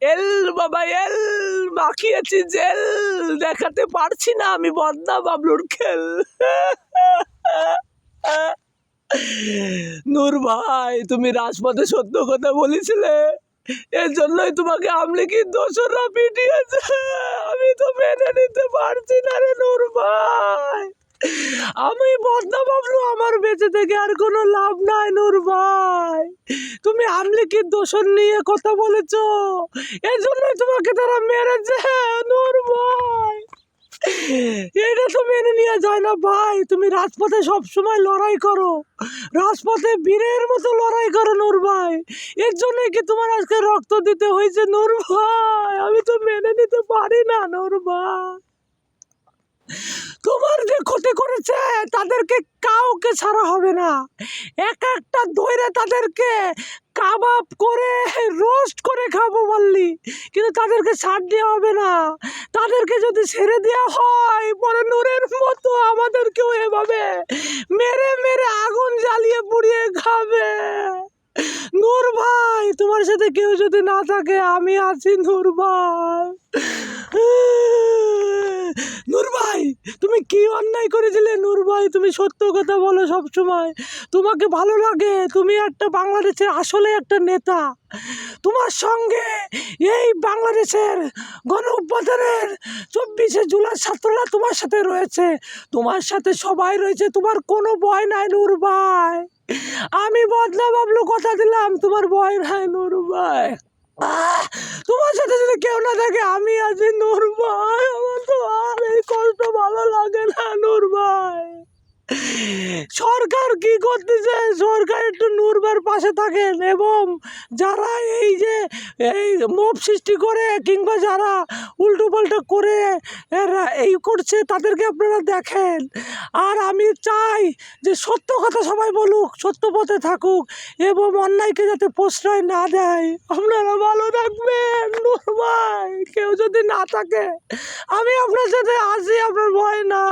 এল বাবা, এল। মাখিয়েছি জেল। দেখাতে পারছি না আমি বদনা বাবলুর খেল। নূর ভাই, তুমি রাজপথে সত্য কথা বলেছিলে। এর জন্যই তোমাকে আমলিকি দোসররা পিটিয়েছে? আমি তো মেনে নিতে পারছি না রে নূর ভাই। আমি বদনা বাবলু আমার বেঁচে থেকে আর কোনো লাভ নাই নূর ভাই। তুমি আমলিকির দোষণ নিয়ে কথা বলেছ? এর জন্যই তোমাকে তারা মেরেছে, নূর ভাই। এটা তো মেনে নেওয়া যায় না ভাই। তুমি রাজপথে সব সময় লড়াই করো। রাজপথে বীরের মতো লড়াই করো নূর ভাই। এর জন্যই কি তোমার আজকে রক্ত দিতে হয়েছে নূর ভাই? আমি তো মেনে নিতে পারি না নূর ভাই। তোমার যে ক্ষতি করেছে, তাদেরকে কাউকে ছাড়া হবে না। এক একটা ধরে তাদেরকে কাবাব করে, রোস্ট করে খাব বললি, কিন্তু তাদেরকে ছাড় দেওয়া হবে না। তাদেরকে যদি ছেড়ে দেওয়া হয় পরে নূরের মতো আমাদেরকেও এভাবে মেরে মেরে আগুন জ্বালিয়ে পুড়িয়ে খাবে। নূর ভাই, তোমার সাথে কেউ যদি না থাকে, আমি আছি নূর ভাই। তুমি কি অন্যায় করেছিলে, নূর ভাই? তুমি সত্য কথা বলো সব সময় তোমাকে ভালো লাগে, তুমি একটা বাংলাদেশের আসলে একটা নেতা। তোমার সঙ্গে এই বাংলাদেশের গণ অভ্যুত্থানের চব্বিশে জুলাই ছাত্ররা তোমার সাথে রয়েছে। তোমার সাথে সবাই রয়েছে, তোমার কোনো ভয় নাই নূর ভাই। আমি বদলা বাবলু কথা দিলাম, তোমার ভয় নাই নূর ভাই। তোমার সাথে যদি কেউ না থাকে, আমি আছি নূর ভাই আমার তো আর এই কষ্ট ভালো লাগে না নূর ভাই। সরকার কি করতেছে? সরকার একটু নূরবার পাশে থাকেন এবং যারা এই যে, এই মোপ সৃষ্টি করে কিংবা যারা উল্টো পাল্টা করে এই করছে, তাদেরকে আপনারা দেখেন। আর আমি চাই যে সত্য কথা সবাই বলুক, সত্য পথে থাকুক এবং অন্যায়কে যাতে প্রশ্রয় না দেয়। আপনারা ভালো থাকবেন কেউ যদি না থাকে, আমি আপনার সাথে আসি আপনার ভয় না।